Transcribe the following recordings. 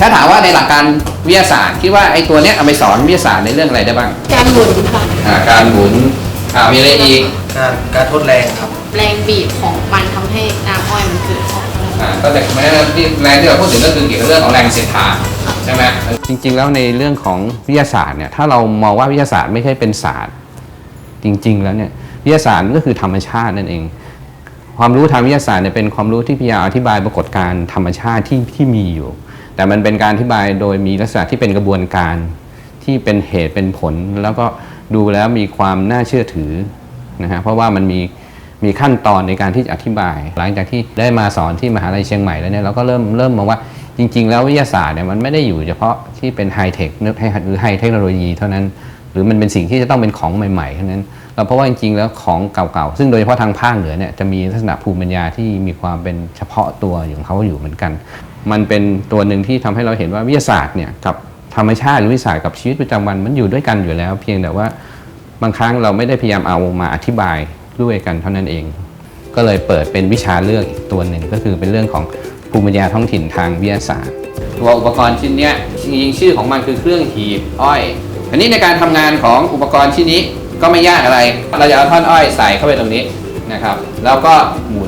ถ้าถามว่าในหลักการวิทยาศาสตร์คิดว่าไอ้ตัวเนี้ยเอาไปสอนวิทยาศาสตร์ในเรื่องอะไรได้บ้างการหมุนค่ะอ่าการหมุนอ่ามีอะไรอีกการการทดแรงครับแรงบีบของมันทำให้น้ำอ้อยมันเกิดออกมาอ่าก็แต่แม้ที่แรงที่เราพูดถึงก็คือเกี่ยวกับเรื่องของแรงเสียดทานใช่ไหมจริง ๆ แล้วในเรื่องของวิทยาศาสตร์เนี่ยถ้าเรามองว่าวิทยาศาสตร์ไม่ใช่เป็นศาสตร์ จริง ๆ แล้วเนี่ยวิทยาศาสตร์ก็คือธรรมชาตินั่นเอง ความรู้ทางวิทยาศาสตร์เนี่ยเป็นความรู้ที่พยายามอธิบายปรากฏการณ์ธรรมชาติที่ที่มีอยู่ แต่มันเป็นการอธิบายโดยมีลักษณะที่เป็นกระบวนการที่เป็นเหตุเป็นผล แล้วก็ดูแล้วมีความน่าเชื่อถือนะฮะเพราะว่ามันมีมีขั้นตอนในการที่จะอธิบาย หลังจากที่ได้มาสอนที่มหาลัยเชียงใหม่แล้วเนี่ยเราก็เริ่มเริ่มมองว่าจริง ๆ แล้ววิทยาศาสตร์เนี่ยมันไม่ได้อยู่เฉพาะที่เป็นไฮเทคหรือไฮเทคโนโลยีเท่านั้น หรือมันเป็นสิ่งที่จะต้องเป็นของใหม่ๆเท่านั้นเราเพราะว่าจริงๆแล้วของเก่าๆซึ่งโดยเฉพาะทางภาคเหนือเนี่ยจะมีลักษณะภูมิปัญญาที่มีความเป็นเฉพาะตัวของเขาอยู่เหมือนกัน มันเป็นตัวหนึ่งที่ทำให้เราเห็นว่าวิทยาศาสตร์เนี่ยกับธรรมชาติหรือวิทยาศาสตร์กับชีวิตประจำวันมันอยู่ด้วยกันอยู่แล้ว เพียงแต่ว่าบางครั้งเราไม่ได้พยายามเอามาอธิบายด้วยกันเท่านั้นเอง ก็เลยเปิดเป็นวิชาเลือกอีกตัวหนึ่งก็คือเป็นเรื่องของภูมิปัญญาท้องถิ่นทางวิทยาศาสตร์ตัวอุปกรณ์ชิ้นนี้จริงๆชื่อของมันคือเครื่องหีบอ้อยอันนี้ในการทำงานของอุปกรณ์ชิ้นนี้ก็ไม่ยากอะไร เราจะเอาท่อนอ้อยใส่เข้าไปตรงนี้นะครับ แล้วก็หมุน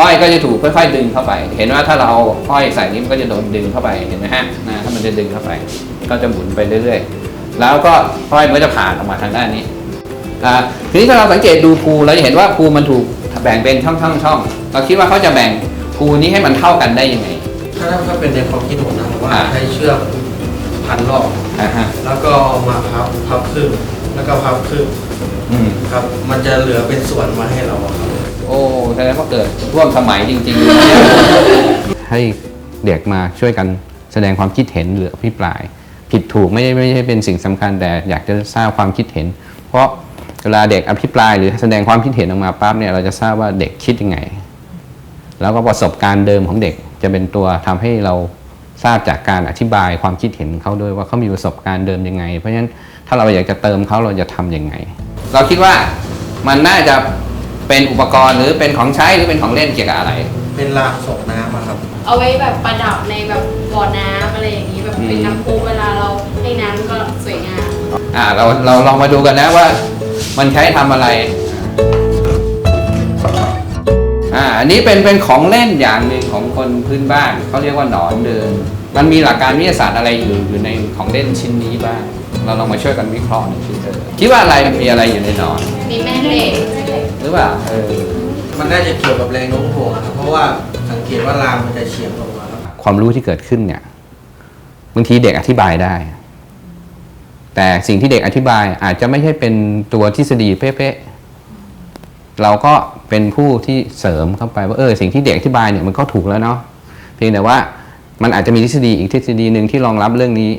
อ้อยก็จะถูกค่อย ๆ ดึงเข้าไป เห็นว่าถ้าเราเอาอ้อยใส่นี้มันก็จะโดนดึงเข้าไปเห็นไหมฮะนะถ้ามันจะดึงเข้าไป ก็จะหมุนไปเรื่อยๆ แล้วก็อ้อยมันก็จะผ่านออกมาทางด้านนี้อ่าทีนี้ถ้าเราสังเกตดูภูเราจะเห็นว่าภูมันถูกแบ่งเป็นช่องๆช่องเราคิดว่าเขาจะแบ่งภูนี้ให้มันเท่ากันได้ยังไงถ้าถ้าเป็นในความคิดผมนะผมว่าอ่าใช้เชือกพันรอบอ่าฮะแล้วก็มาพับพับครึ่งแล้วก็พับครึ่งอืมครับ มันจะเหลือเป็นส่วนมาให้เราอะครับ โอ้แสดงว่าเกิดร่วมสมัยจริงๆ ให้เด็กมาช่วยกันแสดงความคิดเห็นหรืออภิปราย ผิดถูกไม่ได้ไม่ใช่เป็นสิ่งสำคัญแต่อยากจะทราบความคิดเห็น เพราะเวลาเด็กอภิปรายหรือแสดงความคิดเห็นออกมาปั๊บเนี่ยเราจะทราบว่าเด็กคิดยังไง แล้วก็ประสบการณ์เดิมของเด็กจะเป็นตัวทำให้เราทราบจากการอธิบายความคิดเห็นของเขาด้วยว่าเขามีประสบการณ์เดิมยังไง เพราะฉะนั้นถ้าเราอยากจะเติมเขาเราจะทำยังไง เราคิดว่ามันน่าจะ เป็นอุปกรณ์หรือเป็นของใช้หรือเป็นของเล่นเกี่ยวกับอะไร เป็นรางส่งน้ำอะครับ เอาไว้แบบประดับในแบบบ่อน้ำอะไรอย่างนี้แบบเป็นอืมน้ำพุเวลาเราให้น้ำก็สวยงาม อ่าเราเราลองมาดูกันนะว่า มันใช้ทำอะไร อ่าอันนี้เป็นเป็นของเล่นอย่างหนึ่งของคนพื้นบ้านเขาเรียกว่าหนอนเดิน มันมีหลักการวิทยาศาสตร์อะไรอยู่อยู่ในของเล่นชิ้นนี้บ้าง เราลองมาช่วยกันวิเคราะห์หน่อยสิเธอคิดว่าอะไรมีอะไรอยู่ในหนอน มีแม่เหล็กห รือเปล่าเออมันน่าจะเกี่ยวกับแรงโน้มถ่วงอะครับเพราะว่าสังเกตว่ารางมันจะเฉียงลงมาครับความรู้ที่เกิดขึ้นเนี่ยบางทีเด็กอธิบายได้ แต่สิ่งที่เด็กอธิบายอาจจะไม่ใช่เป็นตัวทฤษฎีเป๊ะๆเราก็เป็นผู้ที่เสริมเข้าไปว่าเออสิ่งที่เด็กอธิบายเนี่ยมันก็ถูกแล้วเนาะเพียงแต่ว่ามันอาจจะมีทฤษฎีอีกทฤษฎีหนึ่งที่รองรับเรื่องนี้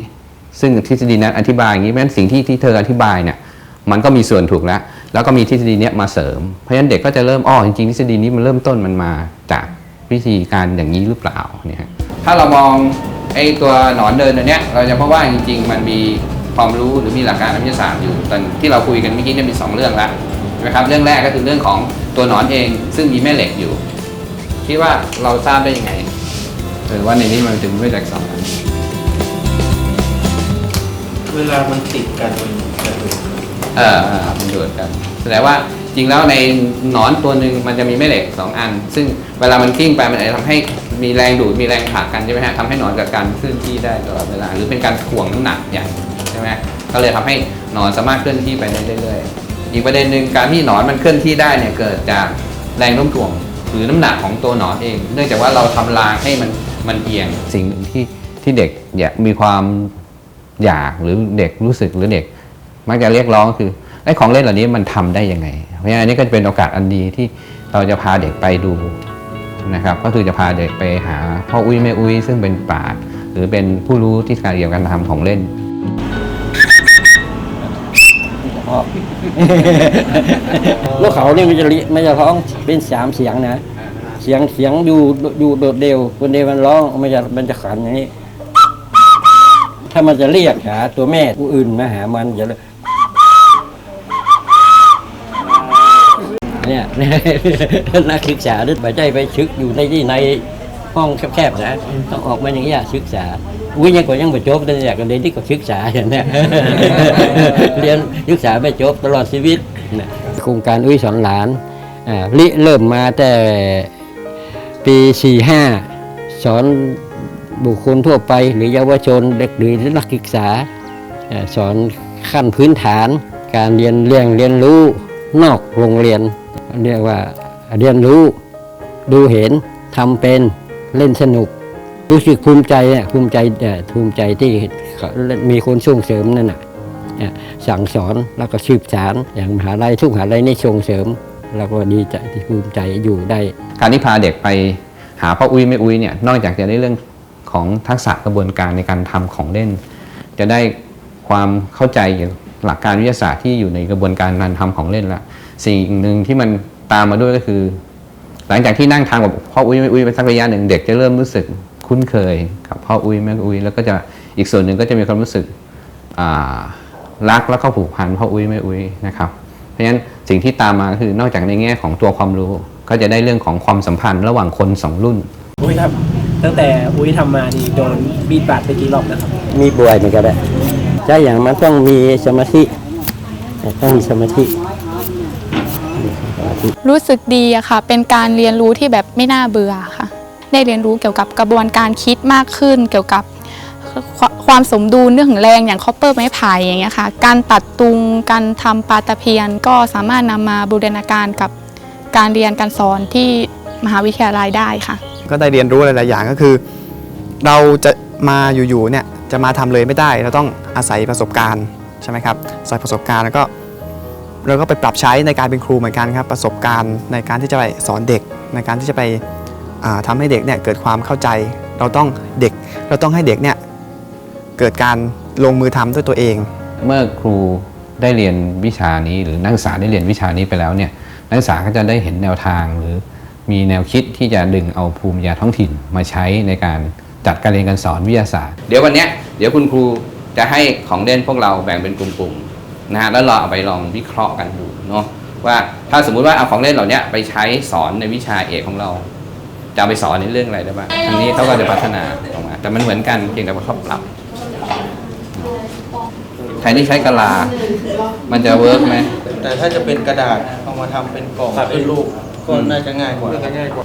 ซึ่งทฤษฎีนั้นอธิบายอย่างนี้เพราะฉะนั้นสิ่งที่ที่เธออธิบายเนี่ยมันก็มีส่วนถูกแล้ว แล้วก็มีทฤษฎีเนี้ยมาเสริม เพราะฉะนั้นเด็กก็จะเริ่มอ้อจริงๆทฤษฎีนี้มันเริ่มต้นมันมาจากวิธีการอย่างนี้หรือเปล่าเนี่ยฮะถ้าเรามองไอ้ตัวหนอนเดินตัวเนี้ยเราจะพบว่าจริง ๆ มันมีความรู้หรือมีหลักการทางวิทยาศาสตร์อยู่ตอนที่เราคุยกันเมื่อกี้เนี่ยมีสองเรื่องแล้วนะครับเรื่องแรกก็คือเรื่องของตัวหนอนเองซึ่งมีแม่เหล็กอยู่คิดว่าเราทราบได้ยังไงหรือว่าในนี้มันถึงไม่แตกสองอันเวลามันติดกันมันจะดูด เออเออมันดูดกันแสดงว่าจริงแล้วในหนอนตัวหนึ่งมันจะมีแม่เหล็กสองอัน ซึ่งเวลามันกลิ้งไปมันอาจจะทำให้มีแรงดูดมีแรงผลักกันใช่ไหมฮะทำให้หนอนเกิดการเคลื่อนที่ได้ตลอดเวลา หรือเป็นการถ่วงน้ำหนักอย่างใช่ไหมก็เลยทำให้หนอนสามารถเคลื่อนที่ไปได้เรื่อยๆอีกประเด็นหนึ่งการที่หนอนมันเคลื่อนที่ได้เนี่ยเกิดจากแรงโน้มถ่วง หรือน้ำหนักของตัวหนอนเอง เนื่องจากว่าเราทำรางให้มันมันเอียงสิ่งหนึ่งที่ที่เด็กอยากมีความอยากหรือเด็กรู้สึกหรือเด็ก มักจะเรียกร้องคือไอ้ของเล่นเหล่านี้มันทำได้ยังไง เพราะฉะนั้นอันนี้ก็จะเป็นโอกาสอันดีที่เราจะพาเด็กไปดูนะครับ ก็คือจะพาเด็กไปหาพ่ออุ้ยแม่อุ้ยซึ่งเป็นปราหรือเป็นผู้รู้ที่การเกี่ยวกับการทำของเล่นลูกเขาเนี่ยมันจะลิมันจะร้องเป็นสามเสียงนะ เสียงเสียงอยู่อยู่โดดเดียวคนเดียวมันร้องมันจะมันจะขันอย่างนี้ ถ้ามันจะเรียกหาตัวแม่ผู้อื่นมาหามันจะ เนี่ยนักศึกษาหรือไปใจไปชึกอยู่ในที่ในห้องแคบๆนะต้องออกมาอย่างนี้ยศึกษาอุ้ยยังก็ยังไม่จบแต่อยากเรียนที่ก็ศึกษาอย่างเนี้ยเรียนศึกษาไม่จบตลอดชีวิตโครงการอุ้ยสอนหลานอ่าริเริ่มมาแต่ปี 45 สอนบุคคลทั่วไป หรือเยาวชนเด็กหรือนักศึกษาอ่าสอนขั้นพื้นฐานการเรียนเรียงเรียนรู้นอกโรงเรียน เรียกว่าเรียนรู้ดูเห็นทำเป็นเล่นสนุก รู้สึกภูมิใจเนี่ยภูมิใจภูมิใจที่มีคนส่งเสริมนั่นน่ะสั่งสอนแล้วก็สืบสารอย่างมหาลัยทุกมหาลัยนี่ส่งเสริม แล้วก็ดีใจที่ภูมิใจอยู่ได้ การที่พาเด็กไปหาพ่ออุ้ยแม่อุ้ยเนี่ยนอกจากจะได้เรื่องของทักษะกระบวนการในการทำของเล่น จะได้ความเข้าใจหลักการวิทยาศาสตร์ที่อยู่ในกระบวนการการทำของเล่นละ สิ่งหนึ่งที่มันตามมาด้วยก็คือ หลังจากที่นั่งทางกับพ่ออุ้ยแม่อุ้ยไปสักระยะหนึ่งเด็กจะเริ่มรู้สึกคุ้นเคยกับพ่ออุ้ยแม่อุ้ยแล้วก็จะอีกส่วนหนึ่งก็จะมีความรู้สึกอ่ารักแล้วก็ผูกพันพ่ออุ้ยแม่อุ้ยนะครับเพราะฉะนั้นสิ่งที่ตามมาก็คือนอกจากในแง่ของตัวความรู้ ก็จะได้เรื่องของความสัมพันธ์ระหว่างคนสองรุ่นอุ้ยครับ ตั้งแต่อุ้ยทำมานี่โดนบีดบาดไปกี่รอบนะครับมีบวยมันก็ได้ใช่อย่างมันต้องมีสมาธิต้องมีสมาธิ รู้สึกดีอะค่ะ เป็นการเรียนรู้ที่แบบไม่น่าเบื่อค่ะ ได้เรียนรู้เกี่ยวกับกระบวนการคิดมากขึ้น เกี่ยวกับควความสมดุลเรื่องของแรงอย่างคอปเปอร์ไม้ไผ่อย่างเงี้ยค่ะ การตัดตุง การทำปาตะเพียน ก็สามารถนำมาบูรณาการกับการเรียนการสอนที่มหาวิทยาลัยได้ค่ะ ก็ได้เรียนรู้หลาย ๆ อย่างก็คือ เราจะมาอยู่ ๆ เนี่ยจะมาทำเลยไม่ได้ เราต้องอาศัยประสบการณ์ใช่ไหมครับอาศัยประสบการณ์แล้วก็ เราก็ไปปรับใช้ในการเป็นครูเหมือนกันครับ ประสบการณ์ในการที่จะไปสอนเด็ก ในการที่จะไปอ่าทำาให้เด็กเนี่ยเกิดความเข้าใจ เราต้องเด็ก เราต้องให้เด็กเนี่ยเกิดการลงมือทำด้วยตัวเอง เมื่อครูได้เรียนวิชานี้หรือนักศึกษาได้เรียนวิชานี้ไปแล้วเนี่ยนักศึกษาก็จะได้เห็นแนวทางหรือมีแนวคิดที่จะดึงเอาภูมิปัญญาท้องถิ่นมาใช้ในการจัดการเรียนการสอนวิทยาศาสตร์ เดี๋ยววันเนี้ยเดี๋ยวคุณครูจะให้ของเล่นพวกเราแบ่งเป็นกลุ่มๆ นะฮะแล้วเราเอาไปลองวิเคราะห์กันดูเนาะว่าถ้าสมมุติว่าเอาของเล่นเหล่านี้ไปใช้สอนในวิชาเอกของเรา จะเอาไปสอนในเรื่องอะไรได้บ้างทางนี้เขาก็จะพัฒนาออกมา แต่มันเหมือนกันเพียงแต่ว่าเขาปรับใครที่ใช้กะลา มันจะเวิร์กไหมแต่ถ้าจะเป็นกระดาษเอามาทำเป็นกล่องเป็นรูปก็น่าจะง่ายกว่า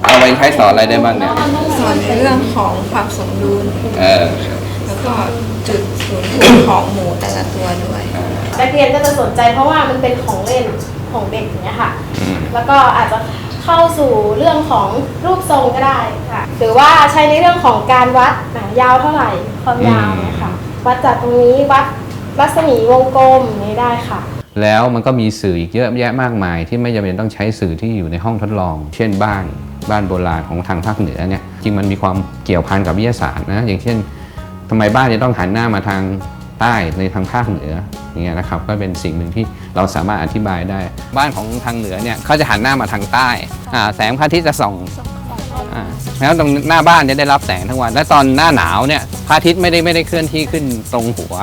เอาไปใช้สอนอะไรได้บ้างเนี่ยสอนในเรื่องของความสมดุลเออ แล้วก็จุดศูนย์ถ่วงของหมูแต่ละตัวด้วย นักเรียนก็จะสนใจเพราะว่ามันเป็นของเล่นของเด็กอย่างเงี้ยค่ะอืมแล้วก็อาจจะเข้าสู่เรื่องของรูปทรงก็ได้ค่ะ หรือว่าใช้ในเรื่องของการวัดอะยาวเท่าไหร่ความยาวเนี่ยค่ะ วัดจากตรงนี้วัดรัศมีวงกลมอย่างนี้ได้ค่ะ แล้วมันก็มีสื่ออีกเยอะแยะมากมาย ที่ไม่จำเป็นต้องใช้สื่อที่อยู่ในห้องทดลอง เช่นบ้านบ้านโบราณของทางภาคเหนือเนี่ยจริงมันมีความเกี่ยวพันกับวิทยาศาสตร์นะอย่างเช่น ทำไมบ้านจะต้องหันหน้ามาทางใต้ในทางภาคเหนืออย่างเงี้ยนะครับก็เป็นสิ่งหนึ่งที่เราสามารถอธิบายได้ บ้านของทางเหนือเนี่ยเขาจะหันหน้ามาทางใต้แสงพระอาทิตย์จะส่องแล้วตรงหน้าบ้านจะได้รับแสงทั้งวัน และตอนหน้าหนาวเนี่ยพระอาทิตย์ไม่ได้ไม่ได้เคลื่อนที่ขึ้นตรงหัว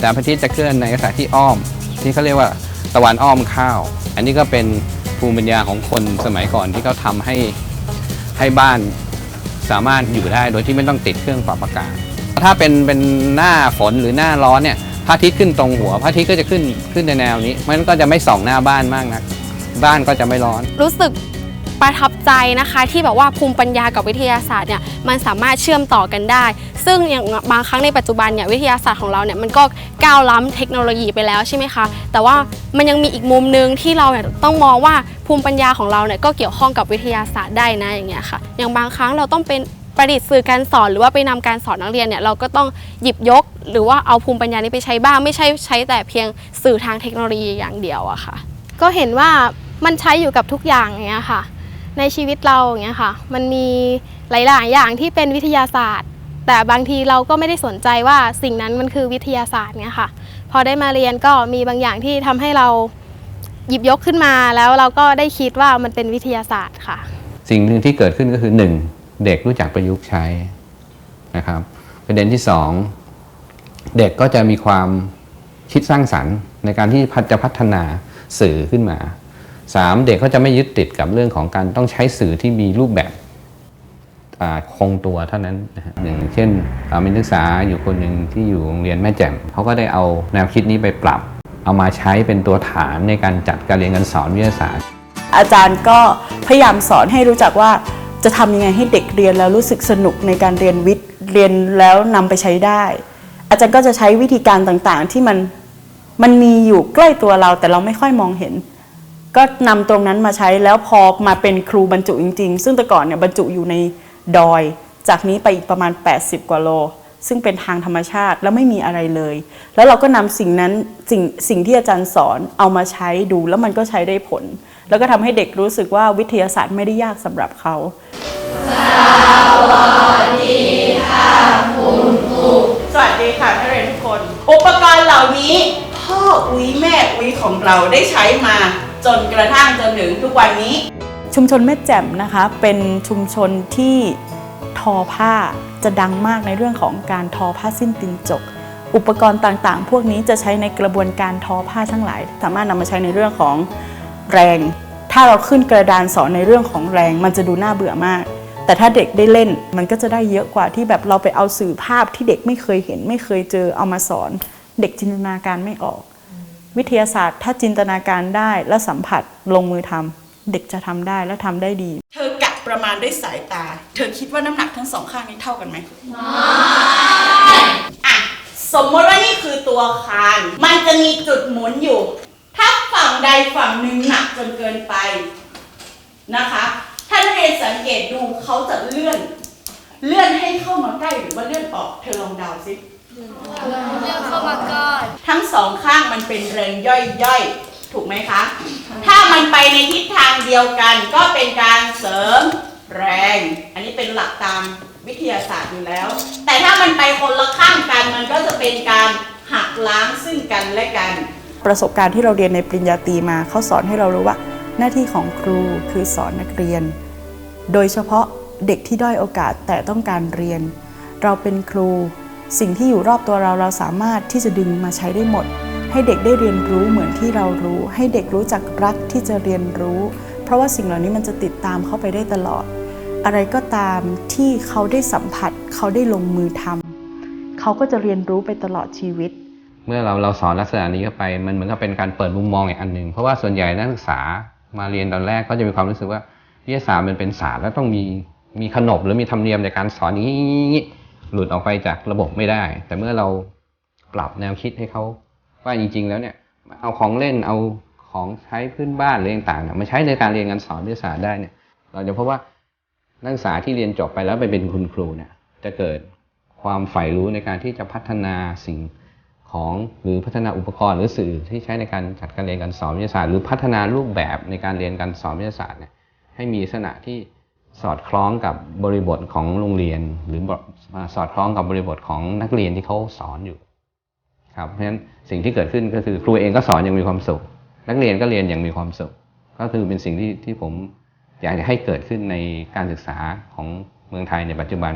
แต่พระอาทิตย์จะเคลื่อนในลักษณะที่อ้อม ที่เขาเรียกว่าตะวันอ้อมข้าว อันนี้ก็เป็นภูมิปัญญาของคนสมัยก่อนที่เขาทำให้ให้บ้านสามารถอยู่ได้โดยที่ไม่ต้องติดเครื่องปรับอากาศ ถ้าเป็นเป็นหน้าฝนหรือหน้าร้อนเนี่ยพระอาทิตย์ขึ้นตรงหัวพระอาทิตย์ก็จะขึ้นขึ้นในแนวนี้มันก็จะไม่ส่องหน้าบ้านมากนัก บ้านก็จะไม่ร้อน รู้สึกประทับใจนะคะ ที่แบบว่าภูมิปัญญากับวิทยาศาสตร์เนี่ยมันสามารถเชื่อมต่อกันได้ ซึ่งอย่างบางครั้งในปัจจุบันเนี่ยวิทยาศาสตร์ของเราเนี่ยมันก็ก้าวล้ำเทคโนโลยีไปแล้วใช่ไหมคะแต่ว่ามันยังมีอีกมุมหนึ่งที่เราเนี่ยต้องมองว่าภูมิปัญญาของเราเนี่ยก็เกี่ยวข้องกับวิทยาศาสตร์ได้นะอย่างเงี้ยค่ะอย่างบางครั้งเราต้องเป็น ประดิษฐ์สื่อการสอนหรือว่าไปนำการสอนนักเรียนเนี่ยเราก็ต้องหยิบยก หรือว่าเอาภูมิปัญญานี้ไปใช้บ้าง ไม่ใช่ใช้แต่เพียงสื่อทางเทคโนโลยีอย่างเดียวอะค่ะ ก็เห็นว่ามันใช้อยู่กับทุกอย่างอย่างเงี้ยค่ะ ในชีวิตเราอย่างเงี้ยค่ะ มันมีหลายๆอย่างที่เป็นวิทยาศาสตร์ แต่บางทีเราก็ไม่ได้สนใจว่าสิ่งนั้นมันคือวิทยาศาสตร์เนี่ยค่ะ พอได้มาเรียนก็มีบางอย่างที่ทำให้เราหยิบยกขึ้นมาแล้วเราก็ได้คิดว่ามันเป็นวิทยาศาสตร์ค่ะ สิ่งหนึ่งที่เกิดขึ้นก็คือ 1. เด็กรู้จักประยุกต์ใช้นะครับ ประเด็นที่ 2 เด็กก็จะมีความคิดสร้างสรรค์ ในการที่จะพัฒนาสื่อขึ้นมา 3. เด็กก็จะไม่ยึดติดกับเรื่องของการต้องใช้สื่อที่มีรูปแบบคงตัวเท่านั้นนะฮะอย่างเช่นอ่ามีนักศึกษาอยู่คนหนึ่งที่อยู่โรงเรียนแม่แจ่มเขาก็ได้เอาแนวคิดนี้ไปปรับ เอามาใช้เป็นตัวฐานในการจัดการเรียนการสอนวิทยาศาสตร์ อาจารย์ก็พยายามสอนให้รู้จักว่า จะทำยังไงให้เด็กเรียนแล้วรู้สึกสนุกในการเรียนวิทย์เรียนแล้วนำไปใช้ได้ อาจารย์ก็จะใช้วิธีการต่างๆ ที่มันมันมีอยู่ใกล้ตัวเราแต่เราไม่ค่อยมองเห็น ก็นำตรงนั้นมาใช้แล้วพอมาเป็นครูบรรจุจริง ๆ ซึ่งแต่ก่อนเนี่ยบรรจุอยู่ในดอย จากนี้ไปอีกประมาณ 80 กว่าโล ซึ่งเป็นทางธรรมชาติแล้วไม่มีอะไรเลย แล้วเราก็นำสิ่งนั้นสิ่งสิ่งที่อาจารย์สอนเอามาใช้ดูแล้วมันก็ใช้ได้ผล แล้วก็ทำให้เด็กรู้สึกว่าวิทยาศาสตร์ไม่ได้ยากสำหรับเขา สวัสดีค่ะนักเรียนทุกคน อุปกรณ์เหล่านี้ พ่ออุ้ยแม่อุ้ยของเราได้ใช้มา จนกระทั่งจนถึงทุกวันนี้ ชุมชนแม่แจ่มนะคะเป็นชุมชนที่ทอผ้าจะดังมากในเรื่องของการทอผ้าสิ้นตินจก อุปกรณ์ต่างๆ พวกนี้จะใช้ในกระบวนการทอผ้าทั้งหลาย สามารถนำมาใช้ในเรื่องของแรง ถ้าเราขึ้นกระดานสอนในเรื่องของแรง มันจะดูน่าเบื่อมาก แต่ถ้าเด็กได้เล่นมันก็จะได้เยอะกว่าที่แบบเราไปเอาสื่อภาพที่เด็กไม่เคยเห็น ไม่เคยเจอเอามาสอน เด็กจินตนาการไม่ออก วิทยาศาสตร์ ถ้าจินตนาการได้และสัมผัสลงมือทำเด็กจะทำได้และทำได้ดี เธอกะประมาณด้วยสายตา เธอคิดว่าน้ำหนักทั้งสองข้างนี้เท่ากันไหมอะสมมติว่านี่คือตัวคาน มันจะมีจุดหมุนอยู่ ถ้าฝั่งใดฝั่งหนึ่งหนักจนเกินไปนะคะ ถ้านักเรียนสังเกตดูเขาจะเลื่อน เลื่อนให้เข้ามาใกล้หรือว่าเลื่อนออกเธอลองเดาสิทั้งสองข้างมันเป็นแรงย่อยๆ ถูกไหมคะ ถ้ามันไปในทิศทางเดียวกันก็เป็นการเสริมแรง อันนี้เป็นหลักตามวิทยาศาสตร์อยู่แล้ว แต่ถ้ามันไปคนละข้างกันมันก็จะเป็นการหักล้างซึ่งกันและกัน ประสบการณ์ที่เราเรียนในปริญญาตรีมาเขาสอนให้เรารู้ว่า หน้าที่ของครูคือสอนนักเรียน โดยเฉพาะเด็กที่ด้อยโอกาสแต่ต้องการเรียน เราเป็นครู สิ่งที่อยู่รอบตัวเราเราสามารถที่จะดึงมาใช้ได้หมด ให้เด็กได้เรียนรู้เหมือนที่เรารู้ ให้เด็กรู้จักรักที่จะเรียนรู้ เพราะว่าสิ่งเหล่านี้มันจะติดตามเขาไปได้ตลอด อะไรก็ตามที่เขาได้สัมผัส เขาได้ลงมือทำเขาก็จะเรียนรู้ไปตลอดชีวิตเมื่อเราเราสอนลักษณะนี้เข้าไป มันเหมือนกับเป็นการเปิดมุมมองอีกอันหนึ่งเพราะว่าส่วนใหญ่นักศึกษา มาเรียนตอนแรกก็จะมีความรู้สึกว่าวิทยาศาสตร์มันเป็นศาสตร์แล้วต้องมีมีขนบหรือมีธรรมเนียมในการสอนอย่างนี้หลุดออกไปจากระบบไม่ได้ แต่เมื่อเราปรับแนวคิดให้เขาว่าจริง ๆ แล้วเนี่ยเอาของเล่นเอาของใช้พื้นบ้านหรือต่างๆเนี่ยมาใช้ในการเรียนการสอนวิทยาศาสตร์ได้เนี่ยเราจะพบว่านักศึกษาที่เรียนจบไปแล้วไปเป็นคุณครูเนี่ยจะเกิดความใฝ่รู้ในการที่จะพัฒนาสิ่ง ของหรือพัฒนาอุปกรณ์หรือสื่อที่ใช้ในการจัดการเรียนการสอนวิทยาศาสตร์ หรือพัฒนารูปแบบในการเรียนการสอนวิทยาศาสตร์เนี่ยให้มีลักษณะที่สอดคล้องกับบริบทของโรงเรียน หรือสอดคล้องกับบริบทของนักเรียนที่เขาสอนอยู่ครับเพราะฉะนั้นสิ่งที่เกิดขึ้นก็คือครูเองก็สอนอย่างมีความสุข นักเรียนก็เรียนอย่างมีความสุข ก็คือเป็นสิ่งที่ที่ผมอยากจะให้เกิดขึ้นในการศึกษาของเมืองไทยในปัจจุบัน